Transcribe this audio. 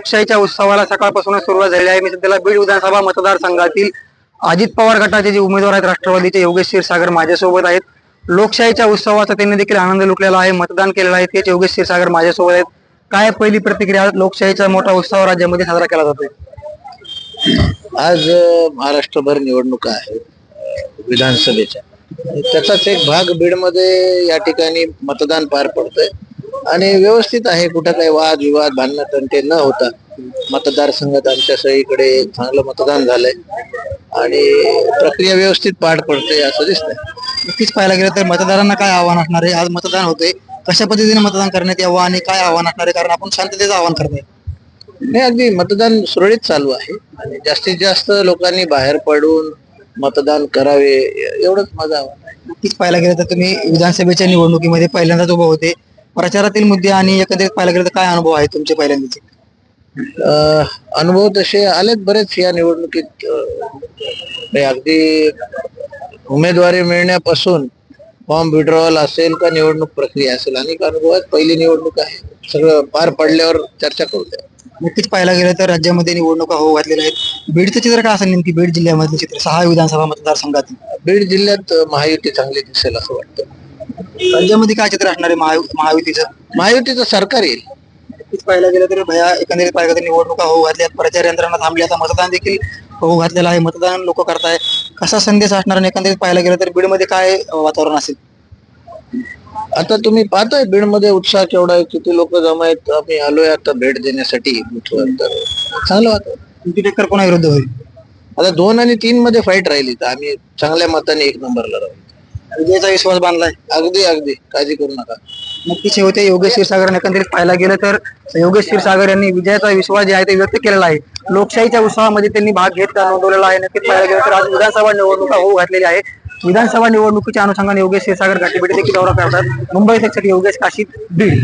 लोकशाहीच्या उत्सवाला सकाळपासूनच सुरुवात झाली आहे. मी सध्याला बीड विधानसभा मतदारसंघातील अजित पवार गटाचे जे उमेदवार आहेत राष्ट्रवादीचे योगेश क्षीरसागर माझ्यासोबत आहेत. लोकशाहीच्या उत्सवाचा त्यांनी देखील आनंद लुटलेला आहे मतदान केलेलं आहे. तेच योगेश क्षीरसागर माझ्यासोबत आहेत. काय पहिली प्रतिक्रिया लोकशाहीचा मोठा उत्सव राज्यामध्ये साजरा केला जातोय? आज महाराष्ट्रभर निवडणुका आहेत विधानसभेच्या. त्याचाच एक भाग बीडमध्ये या ठिकाणी मतदान पार पडतंय. आणि व्यवस्थित आहे कुठं काही वाद विवाद भांडणं तंटे न होता मतदारसंघात आमच्या सगळीकडे चांगलं मतदान झालंय. आणि प्रक्रिया व्यवस्थित पार पडते असं दिसतंय. नक्कीच पाहायला गेलं तर मतदारांना काय आव्हान असणार आहे? आज मतदान होते कशा पद्धतीने मतदान करण्यात यावं आणि काय आव्हान असणार आहे? कारण आपण शांततेचं आव्हान करतोय. नाही अगदी मतदान सुरळीत चालू आहे. आणि जास्तीत जास्त लोकांनी बाहेर पडून मतदान करावे एवढंच माझं आव्हान आहे. नक्कीच पाहायला गेलं तर तुम्ही विधानसभेच्या निवडणुकीमध्ये पहिल्यांदाच उभे होते. प्रचारातील मुद्दे आणि एकंदरीत पाहायला गेलं तर काय अनुभव आहे तुमचे पहिल्यांदाचे? अ, अनुभव तसे आलेत बरेच या निवडणुकीत. अ, म्हणजे अगदी उमेदवारी मिळण्यापासून फॉर्म विड्रॉवल असेल का निवडणूक प्रक्रिया असेल अनेक अनुभव आहेत पहिली निवडणूक आहे. सगळं पार पडल्यावर चर्चा करूया नक्कीच पाहायला गेलं तर राज्यामध्ये निवडणुका होऊ घातलेल्या आहेत. बीडचं चित्र काय असेल नेमकी? बीड जिल्ह्यामधलं चित्र सहा विधानसभा मतदारसंघातील. बीड जिल्ह्यात अ, महायुती चांगली दिसेल असं वाटतं. राज्यामध्ये काय चित्र असणार आहे महायु महायुतीचं? महायुतीचं सरकार येईल. नक्कीच पाहायला गेलं तर भया एकंदरीत पाहिलं तर निवडणुका होऊ घातल्या प्रचार यंत्रणा थांबली आता मतदान देखील होऊ घातलेलं आहे. मतदान लोक करताय. कसा संदेश असणार आणि एकंदरीत पाहायला गेलं तर बीडमध्ये काय अं, वातावरण असेल? आता तुम्ही पाहताय बीडमध्ये उत्साह केवढा आहे किती लोक जमा आहेत आम्ही आलोय आता भेट देण्यासाठी. बुथवर तर चांगलं वाटतं तुमची टक्कर कोणा विरुद्ध होईल? आता दोन आणि तीन मध्ये फाईट राहिली तर आम्ही चांगल्या मताने एक नंबरला राहू. विजयाचा विश्वास बांधलाय. अगदी अगदी. काळजी करू नका. नक्कीच हे होते योगेश क्षीरसागर एकंदरीत पाहायला गेलं तर योगेश क्षीरसागर यांनी विजयाचा विश्वास जे आहे ते व्यक्त केलेला आहे. लोकशाहीच्या उत्सवामध्ये त्यांनी भाग घेत नोंदवलेला आहे. नक्कीच पाहायला गेलं तर आज विधानसभा निवडणुका होऊ घातलेली आहे. विधानसभा निवडणुकीच्या अनुषंगाने योगेश क्षीरसागर घाटीपेठी देखील दौरा करतात. मुंबई साठी योगेश काशीद बीड.